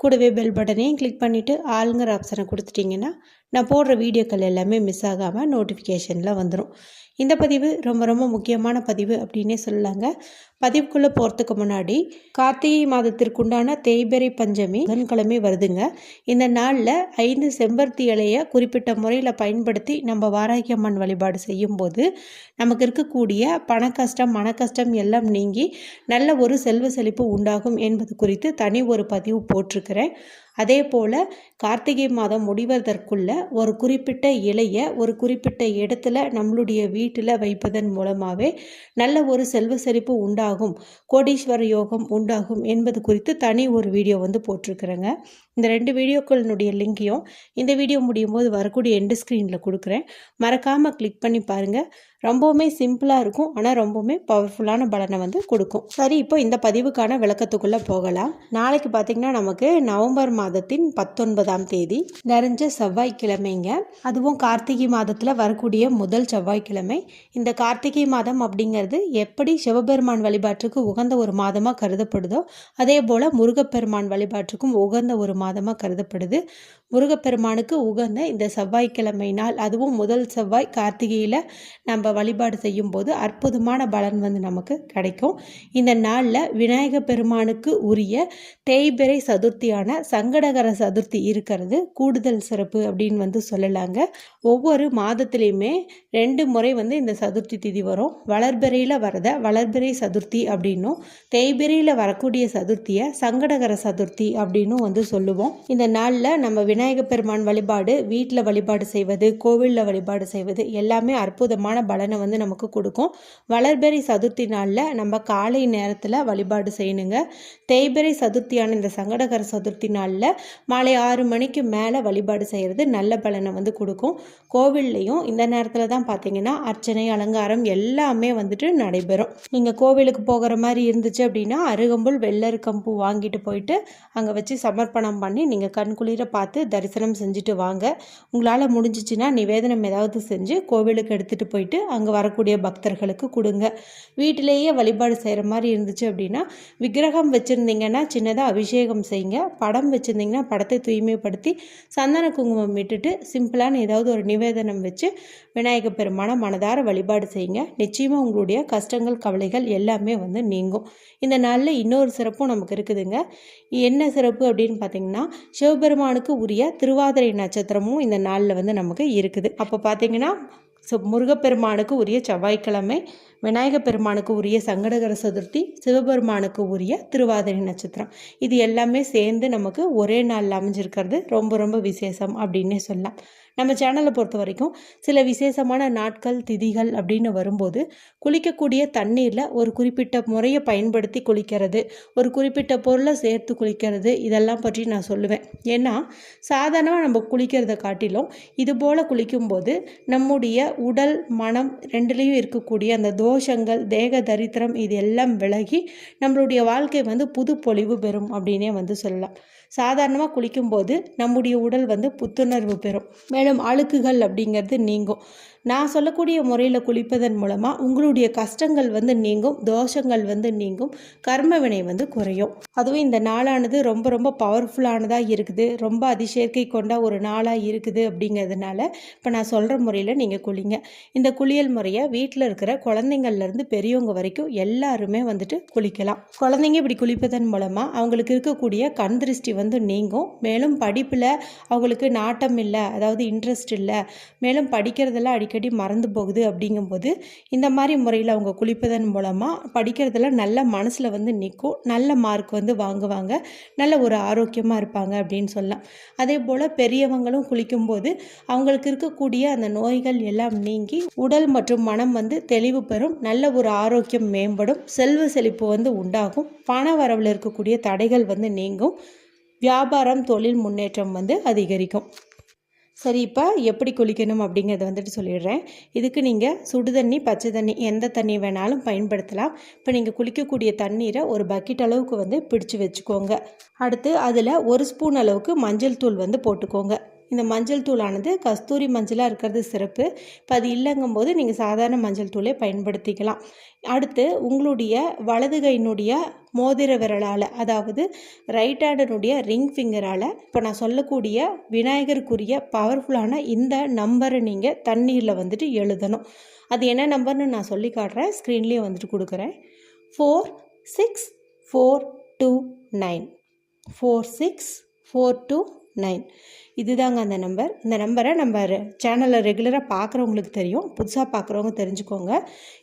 கூடவே பெல் பட்டனையும் கிளிக் பண்ணிவிட்டு ஆளுங்கிற ஆப்ஷனை கொடுத்துட்டிங்கன்னா நான் போடுற வீடியோக்கள் எல்லாமே மிஸ் ஆகாமல் நோட்டிஃபிகேஷனில் வந்துடும் இந்த பதிவு ரொம்ப ரொம்ப முக்கியமான பதிவு அப்படின்னே சொல்லலாங்க. பதிவுக்குள்ளே போகிறதுக்கு முன்னாடி கார்த்திகை மாதத்திற்குண்டான தேய்பிறை பஞ்சமி புதன்கிழமை வருதுங்க. இந்த நாளில் ஐந்து செம்பருத்தி இலையை குறிப்பிட்ட முறையில் பயன்படுத்தி நம்ம வாராகியம்மன் வழிபாடு செய்யும்போது நமக்கு இருக்கக்கூடிய பண கஷ்டம் மன கஷ்டம் எல்லாம் நீங்கி நல்ல ஒரு செல்வ செழிப்பு உண்டாகும் என்பது குறித்து தனி ஒரு பதிவு ettere அதே போல் கார்த்திகை மாதம் முடிவதற்குள்ள ஒரு குறிப்பிட்ட இலையை ஒரு குறிப்பிட்ட இடத்துல நம்மளுடைய வீட்டில் வைப்பதன் மூலமாகவே நல்ல ஒரு செல்வ செழிப்பு உண்டாகும் கோடீஸ்வர யோகம் உண்டாகும் என்பது குறித்து தனி ஒரு வீடியோ வந்து போட்டிருக்கிறேங்க. இந்த ரெண்டு வீடியோக்களினுடைய லிங்கையும் இந்த வீடியோ முடியும் போது வரக்கூடிய எண்டு ஸ்க்ரீனில் கொடுக்குறேன். மறக்காமல் கிளிக் பண்ணி பாருங்கள் ரொம்பவுமே சிம்பிளாக இருக்கும். ஆனால் ரொம்பவுமே பவர்ஃபுல்லான பலனை வந்து கொடுக்கும். சரி இப்போ இந்த பதிவுக்கான விளக்கத்துக்குள்ளே போகலாம். நாளைக்கு பார்த்திங்கன்னா நமக்கு நவம்பர் மாதம் மாதத்தின் பத்தொன்பதாம் தேதி நிறைஞ்ச செவ்வாய்க்கிழமைங்க. அதுவும் கார்த்திகை மாதத்தில் வரக்கூடிய முதல் செவ்வாய்க்கிழமை. இந்த கார்த்திகை மாதம் அப்படிங்கிறது எப்படி சிவபெருமான் வழிபாட்டுக்கு உகந்த ஒரு மாதமாக கருதப்படுதோ அதே போல் முருகப்பெருமான் வழிபாட்டுக்கும் உகந்த ஒரு மாதமாக கருதப்படுது. முருகப்பெருமானுக்கு உகந்த இந்த செவ்வாய்க்கிழமை நாள் அதுவும் முதல் செவ்வாய் கார்த்திகையில் நம்ம வழிபாடு செய்யும் போது அற்புதமான பலன் வந்து நமக்கு கிடைக்கும். இந்த நாளில் விநாயக பெருமானுக்கு உரிய தேய்பிறை சதுர்த்தியான சங்கடகர சதுர்த்தி இருக்கிறது. கூடுதல் சிறப்பு அப்படின்னு வந்து சொல்லலாங்க. ஒவ்வொரு மாதத்துலேயுமே ரெண்டு முறை வந்து இந்த சதுர்த்தி திதி வரும். வளர்பிறையில் வரத வளர்பிறை சதுர்த்தி அப்படின்னும் தேய்பிறையில் வரக்கூடிய சதுர்த்தியை சங்கடகர சதுர்த்தி அப்படின்னும் வந்து சொல்லுவோம். இந்த நாளில் நம்ம விநாயக பெருமான் வழிபாடு வீட்டில் வழிபாடு செய்வது கோவிலில் வழிபாடு செய்வது எல்லாமே அற்புதமான பலனை வந்து நமக்கு கொடுக்கும். வளர்பெறை சதுர்த்தி நாளில் நம்ம காலை நேரத்தில் வழிபாடு செய்யணுங்க. தேய்பெறை சதுர்த்தியான இந்த சங்கடகர சதுர்த்தி நாளில் மாலை ஆறு மணிக்கு மேலே வழிபாடு செய்கிறது நல்ல பலனை வந்து கொடுக்கும். கோவில்லையும் இந்த நேரத்தில் தான் பார்த்தீங்கன்னா அர்ச்சனை அலங்காரம் எல்லாமே வந்துட்டு நடைபெறும். நீங்கள் கோவிலுக்கு போகிற மாதிரி இருந்துச்சு அப்படின்னா அருகம்புல் வெள்ளருக்கம்பூ வாங்கிட்டு போயிட்டு அங்கே வச்சு சமர்ப்பணம் பண்ணி நீங்கள் கண்குளிர பார்த்து தரிசனம் செஞ்சுட்டு வாங்க. உங்களால் முடிஞ்சிச்சுன்னா நிவேதனம் ஏதாவது செஞ்சு கோவிலுக்கு எடுத்துகிட்டு போயிட்டு அங்கே வரக்கூடிய பக்தர்களுக்கு கொடுங்க. வீட்டிலேயே வழிபாடு செய்கிற மாதிரி இருந்துச்சு அப்படின்னா விக்கிரகம் வச்சுருந்தீங்கன்னா சின்னதாக அபிஷேகம் செய்யுங்க. படம் வச்சுருந்தீங்கன்னா படத்தை தூய்மைப்படுத்தி சந்தன குங்குமம் விட்டுட்டு சிம்பிளான ஏதாவது ஒரு நிவேதனம் வச்சு விநாயக பெருமான மனதார வழிபாடு செய்யுங்க. நிச்சயமாக உங்களுடைய கஷ்டங்கள் கவலைகள் எல்லாமே வந்து நீங்கும். இந்த நாளில் இன்னொரு சிறப்பும் நமக்கு இருக்குதுங்க. என்ன சிறப்பு அப்படின்னு பார்த்தீங்கன்னா சிவபெருமானுக்கு உரிய திருவாதிரை நட்சத்திரமும் இந்த நாளில் வந்து நமக்கு இருக்குது. அப்போ பார்த்தீங்கன்னா ஸோ முருகப்பெருமானுக்கு உரிய செவ்வாய்க்கிழமை விநாயக பெருமானுக்கு உரிய சங்கடகர சதுர்த்தி சிவபெருமானுக்கு உரிய திருவாதிரை நட்சத்திரம். இது எல்லாமே சேர்ந்து நமக்கு ஒரே நாளில் அமைஞ்சிருக்கிறது. ரொம்ப ரொம்ப விசேஷம் அப்படின்னே சொல்லலாம். நம்ம சேனலை பொறுத்த வரைக்கும் சில விசேஷமான நாட்கள் திதிகள் அப்படின்னு வரும்போது குளிக்கக்கூடிய தண்ணீரில் ஒரு குறிப்பிட்ட முறையை பயன்படுத்தி குளிக்கிறது ஒரு குறிப்பிட்ட பொருளை சேர்த்து குளிக்கிறது இதெல்லாம் பற்றி நான் சொல்லுவேன். ஏன்னா சாதாரணமாக நம்ம குளிக்கிறத காட்டிலும் இது போல் குளிக்கும்போது நம்முடைய உடல் மனம் ரெண்டுலேயும் இருக்கக்கூடிய அந்த தோ தோஷங்கள் தேக தரித்திரம் இது எல்லாம் விலகி நம்மளுடைய வாழ்க்கை வந்து புது பொலிவு பெறும் அப்படின்னே வந்து சொல்லலாம். சாதாரணமாக குளிக்கும்போது நம்முடைய உடல் வந்து புத்துணர்வு பெறும். மேலும் அழுக்குகள் அப்படிங்கிறது நீங்கும். நான் சொல்லக்கூடிய முறையில் குளிப்பதன் மூலமாக உங்களுடைய கஷ்டங்கள் வந்து நீங்கும் தோஷங்கள் வந்து நீங்கும் கர்ம வினை வந்து குறையும். அதுவும் இந்த நாளானது ரொம்ப ரொம்ப பவர்ஃபுல்லானதாக இருக்குது ரொம்ப அதிசயற்கை கொண்ட ஒரு நாளாக இருக்குது அப்படிங்கிறதுனால இப்போ நான் சொல்கிற முறையில் நீங்கள் குளிங்க. இந்த குளியல் முறையை வீட்டில் இருக்கிற குழந்தைங்கள்லேருந்து பெரியவங்க வரைக்கும் எல்லாருமே வந்துட்டு குளிக்கலாம். குழந்தைங்க இப்படி குளிப்பதன் மூலமாக அவங்களுக்கு இருக்கக்கூடிய கண் திருஷ்டி வந்து நீங்கும். மேலும் படிப்பில் அவங்களுக்கு நாட்டம் இல்லை அதாவது இன்ட்ரெஸ்ட் இல்லை. மேலும் படிக்கிறதெல்லாம் அடிக்கடி மறந்து போகுது அப்படிங்கும்போது இந்த மாதிரி முறையில் அவங்க குளிப்பதன் மூலமாக படிக்கிறதெல்லாம் நல்ல மனசில் வந்து நிற்கும் நல்ல மார்க் வந்து வாங்குவாங்க. நல்ல ஒரு ஆரோக்கியமாக இருப்பாங்க அப்படின்னு சொல்லலாம். அதே போல் பெரியவங்களும் குளிக்கும்போது அவங்களுக்கு இருக்கக்கூடிய அந்த நோய்கள் எல்லாம் நீங்கி உடல் மற்றும் மனம் வந்து தெளிவு பெறும். நல்ல ஒரு ஆரோக்கியம் மேம்படும். செல்வ செழிப்பு வந்து உண்டாகும். பண வரவில் இருக்கக்கூடிய தடைகள் வந்து நீங்கும். வியாபாரம் தொழில் முன்னேற்றம் வந்து அதிகரிக்கும். சரி இப்போ எப்படி குளிக்கணும் அப்படிங்கிறத வந்துட்டு சொல்லிடுறேன். இதுக்கு நீங்கள் சுடு தண்ணி பச்சை தண்ணி எந்த தண்ணி வேணாலும் பயன்படுத்தலாம். இப்போ நீங்கள் குளிக்கக்கூடிய தண்ணீரை ஒரு பக்கெட் அளவுக்கு வந்து பிடிச்சு வச்சுக்கோங்க. அடுத்து அதில் ஒரு ஸ்பூன் அளவுக்கு மஞ்சள் தூள் வந்து போட்டுக்கோங்க. இந்த மஞ்சள் தூளானது கஸ்தூரி மஞ்சளாக இருக்கிறது சிறப்பு. இப்போ அது இல்லைங்கும்போது நீங்கள் சாதாரண மஞ்சள் தூளை பயன்படுத்திக்கலாம். அடுத்து உங்களுடைய வலது கையினுடைய மோதிர விரலால் அதாவது ரைட் ஹேண்டனுடைய ரிங் ஃபிங்கரால் இப்போ நான் சொல்லக்கூடிய விநாயகருக்குரிய பவர்ஃபுல்லான இந்த நம்பரை நீங்கள் தண்ணீரில் வந்துட்டு எழுதணும். அது என்ன நம்பர்னு நான் சொல்லி காட்டுறேன். ஸ்க்ரீன்லேயே வந்துட்டு கொடுக்குறேன். Four six four two nine four six four two nine. இதுதாங்க அந்த நம்பர். இந்த நம்பரை நம்ம சேனலில் ரெகுலராக பார்க்குறவங்களுக்கு தெரியும். புதுசாக பார்க்குறவங்க தெரிஞ்சுக்கோங்க.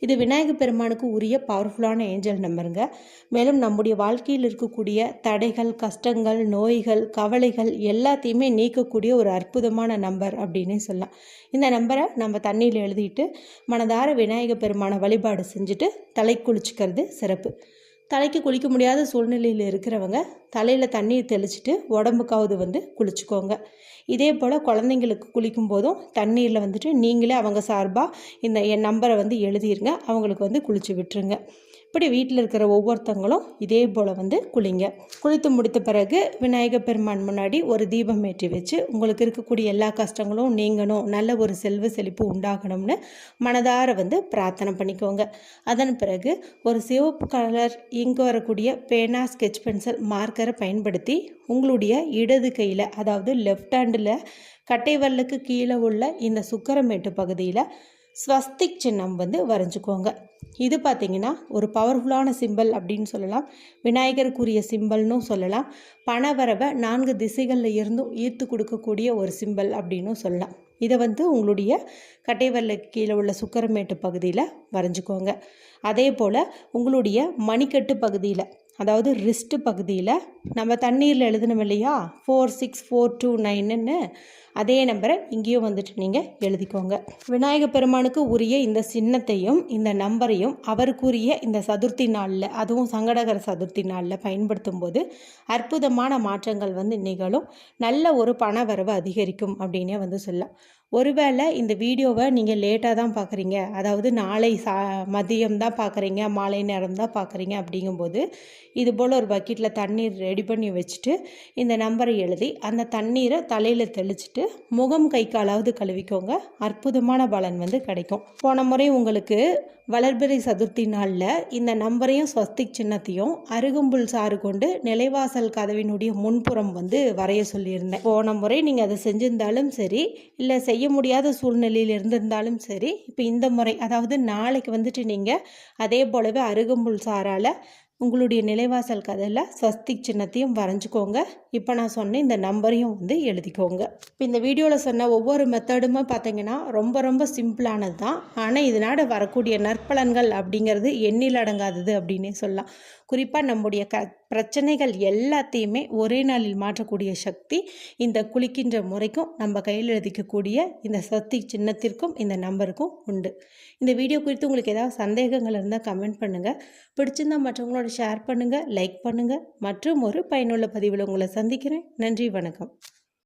இது விநாயகர் பெருமானுக்கு உரிய பவர்ஃபுல்லான ஏஞ்சல் நம்பருங்க மேலும் நம்முடைய வாழ்க்கையில் இருக்கக்கூடிய தடைகள் கஷ்டங்கள் நோய்கள் கவலைகள் எல்லாத்தையுமே நீக்கக்கூடிய ஒரு அற்புதமான நம்பர் அப்படின்னே சொல்லலாம். இந்த நம்பரை நம்ம தண்ணியில் எழுதிட்டு மனதார விநாயகர் பெருமானை வழிபாடு செஞ்சுட்டு தலை குளிச்சுக்கிறது சிறப்பு. தலைக்கு குளிக்க முடியாத சூழ்நிலையில் இருக்கிறவங்க தலையில் தண்ணீர் தெளிச்சிட்டு உடம்புக்காவது வந்து குளிச்சுக்கோங்க. இதே போல் குழந்தைங்களுக்கு குளிக்கும் போதும் தண்ணீரில் வந்துட்டு நீங்களே அவங்க சார்பாக இந்த என் நம்பரை வந்து எழுதிருங்க. அவங்களுக்கு வந்து குளிச்சு விட்டுருங்க. இப்படி வீட்டில் இருக்கிற ஒவ்வொருத்தங்களும் இதே போல் வந்து குளிங்க. குளித்து முடித்த பிறகு விநாயகர் பெருமான் முன்னாடி ஒரு தீபம் ஏற்றி வச்சு உங்களுக்கு இருக்கக்கூடிய எல்லா கஷ்டங்களும் நீங்கணும். நல்ல ஒரு செல்வ செழிப்பு உண்டாகணும்னு மனதார வந்து பிரார்த்தனை பண்ணிக்கோங்க. அதன் பிறகு ஒரு சிவப்பு கலர் இங்கு வரக்கூடிய பேனா ஸ்கெச் பென்சில் மார்க்கரை பயன்படுத்தி உங்களுடைய இடது கையில் அதாவது லெஃப்ட் ஹேண்டில் கட்டைவல்லுக்கு கீழே உள்ள இந்த சுக்கரமேட்டு பகுதியில் ஸ்வஸ்திக் சின்னம் வந்து வரைஞ்சிக்கோங்க. இது பார்த்திங்கன்னா ஒரு பவர்ஃபுல்லான சிம்பிள் அப்படின்னு சொல்லலாம். விநாயகருக்குரிய சிம்பிள்னும் சொல்லலாம். பணவரவை நான்கு திசைகளில் இருந்தும் ஈர்த்து கொடுக்கக்கூடிய ஒரு சிம்பிள் அப்படின்னும் சொல்லலாம். இதை வந்து உங்களுடைய கட்டைவரில் கீழே உள்ள சுக்கரமேட்டு பகுதியில் வரைஞ்சிக்கோங்க. அதே போல் உங்களுடைய மணிக்கட்டு பகுதியில் அதாவது ரிஸ்ட்டு பகுதியில் நம்ம தண்ணீரில் எழுதணும் இல்லையா? ஃபோர் சிக்ஸ் ஃபோர் டூ நைனுன்னு அதே நம்பரை இங்கேயும் வந்துட்டு நீங்கள் எழுதிக்கோங்க. விநாயக பெருமானுக்கு உரிய இந்த சின்னத்தையும் இந்த நம்பரையும் அவருக்குரிய இந்த சதுர்த்தி நாளில் அதுவும் சங்கடகர சதுர்த்தி நாளில் பயன்படுத்தும் போது அற்புதமான மாற்றங்கள் வந்து நிகழும். நல்ல ஒரு பண வரவு அதிகரிக்கும் அப்படின்னே வந்து சொல்லலாம். ஒருவேளை இந்த வீடியோவை நீங்கள் லேட்டாக தான் பார்க்குறீங்க அதாவது நாளை சா மதியம் தான் பார்க்குறீங்க மாலை நேரம் தான் பார்க்குறீங்க அப்படிங்கும்போது இது போல் ஒரு பக்கெட்டில் தண்ணீர் ரெடி பண்ணி வச்சுட்டு இந்த நம்பரை எழுதி அந்த தண்ணீரை தலையில் தெளிச்சுட்டு முகம் கை காலாவது கழுவிக்கோங்க. அற்புதமான பலன் வந்து கிடைக்கும். போன முறை உங்களுக்கு வளர்பிறை சதுர்த்தி நாளில் இந்த நம்பரையும் ஸ்வஸ்திக் சின்னத்தையும் அருகம்புல் சாறு கொண்டு நிலைவாசல் கதவினுடைய முன்புறம் வந்து வரைய சொல்லியிருந்தேன். போன முறை நீங்கள் அதை செஞ்சிருந்தாலும் சரி இல்லை செய்ய முடியாத சூழ்நிலையில் இருந்திருந்தாலும் சரி இப்போ இந்த முறை அதாவது நாளைக்கு வந்துட்டு நீங்கள் அதே போலவே அருகம்புல் சாரால் உங்களுடைய நிலைவாசல் கதையில் ஸ்வஸ்திக் சின்னத்தையும் வரைஞ்சிக்கோங்க. இப்போ நான் சொன்ன இந்த நம்பரையும் வந்து எழுதிக்கோங்க. இப்போ இந்த வீடியோவில் சொன்ன ஒவ்வொரு மெத்தடுமே பார்த்தீங்கன்னா ரொம்ப ரொம்ப சிம்பிளானது தான் ஆனால் இதனால் வரக்கூடிய நற்பலன்கள் அப்படிங்கிறது எண்ணில் அடங்காதது அப்படின்னே சொல்லலாம். குறிப்பாக நம்முடைய க பிரச்சனைகள் எல்லாத்தையுமே ஒரே நாளில் மாற்றக்கூடிய சக்தி இந்த குளிக்கின்ற முறைக்கும் நம்ம கையில் எழுதிக்கக்கூடிய இந்த சக்தி சின்னத்திற்கும் இந்த நம்பருக்கும் உண்டு. இந்த வீடியோ குறித்து உங்களுக்கு ஏதாவது சந்தேகங்கள் இருந்தால் கமெண்ட் பண்ணுங்கள் பிடிச்சிருந்தால் மற்றவங்களோட ஷேர் பண்ணுங்கள் லைக் பண்ணுங்கள் மற்றும் ஒரு பயனுள்ள பதிவில் உங்களை சந்திக்கிறேன். நன்றி வணக்கம்.